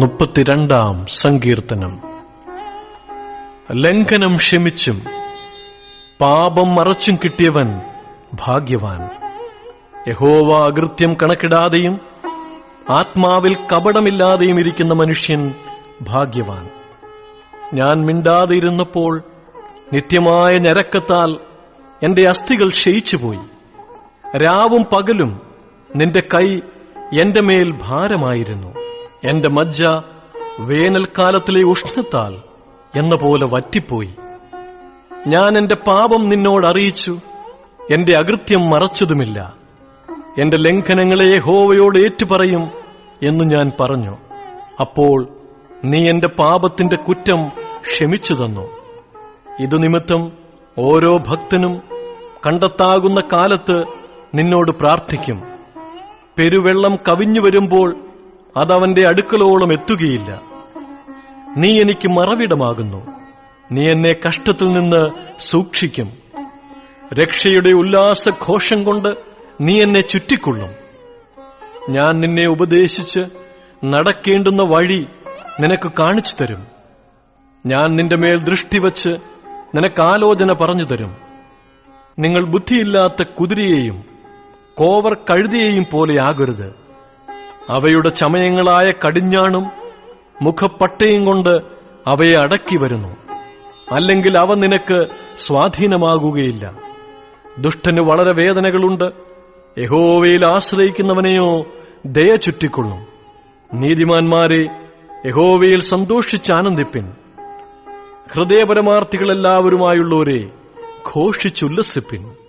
മുപ്പത്തിരണ്ടാം സങ്കീർത്തനം. ലംഘനം ക്ഷമിച്ചും പാപം മറച്ചും കിട്ടിയവൻ ഭാഗ്യവാൻ. യഹോവ അകൃത്യം കണക്കിടാതെയും ആത്മാവിൽ കപടമില്ലാതെയും ഇരിക്കുന്ന മനുഷ്യൻ ഭാഗ്യവാൻ. ഞാൻ മിണ്ടാതെ ഇരുന്നപ്പോൾ നിത്യമായ ഞരക്കത്താൽ എന്റെ അസ്ഥികൾ ക്ഷയിച്ചുപോയി. രാവും പകലും നിന്റെ കൈ എന്റെ മേൽ ഭാരമായിരുന്നു. എന്റെ മജ്ജ വേനൽക്കാലത്തിലെ ഉഷ്ണത്താൽ എന്ന പോലെ വറ്റിപ്പോയി. ഞാൻ എന്റെ പാപം നിന്നോട് അറിയിച്ചു. എന്റെ അകൃത്യം മറച്ചതുമില്ല. എന്റെ ലംഘനങ്ങളെ ഹോവയോട് ഏറ്റുപറയും എന്ന് ഞാൻ പറഞ്ഞു. അപ്പോൾ നീ എന്റെ പാപത്തിന്റെ കുറ്റം ക്ഷമിച്ചു തന്നു. ഇതു നിമിത്തം ഓരോ ഭക്തനും കണ്ടെത്താകുന്ന കാലത്ത് നിന്നോട് പ്രാർത്ഥിക്കും. പെരുവെള്ളം കവിഞ്ഞു വരുമ്പോൾ അതവന്റെ അടുക്കളോളം എത്തുകയില്ല. നീ എനിക്ക് മറവിടമാകുന്നു. നീ എന്നെ കഷ്ടത്തിൽ നിന്ന് സൂക്ഷിക്കും. രക്ഷയുടെ ഉല്ലാസഘോഷം കൊണ്ട് നീ എന്നെ ചുറ്റിക്കൊള്ളും. ഞാൻ നിന്നെ ഉപദേശിച്ച് നടക്കേണ്ടുന്ന വഴി നിനക്ക് കാണിച്ചു തരും. ഞാൻ നിന്റെ മേൽ ദൃഷ്ടി വച്ച് നിനക്ക് ആലോചന പറഞ്ഞു തരും. നിങ്ങൾ ബുദ്ധിയില്ലാത്ത കുതിരയെയും കോവർ കഴുതിയെയും പോലെയാകരുത് അവയുടെ ചമയങ്ങളായ കടിഞ്ഞാണും മുഖപ്പട്ടയും കൊണ്ട് അവയെ അടക്കി വരുന്നു. അല്ലെങ്കിൽ അവ നിനക്ക് സ്വാധീനമാകുകയില്ല. ദുഷ്ടന് വളരെ വേദനകളുണ്ട്. യഹോവയിൽ ആശ്രയിക്കുന്നവനെയോ ദയ ചുറ്റിക്കൊള്ളും. നീതിമാന്മാരെ യഹോവയിൽ സന്തോഷിച്ചാനന്ദിപ്പിൻ. ഹൃദയപരമാർത്ഥികളെല്ലാവരുമായുള്ളവരെ ഘോഷിച്ചുല്ലസിപ്പിൻ.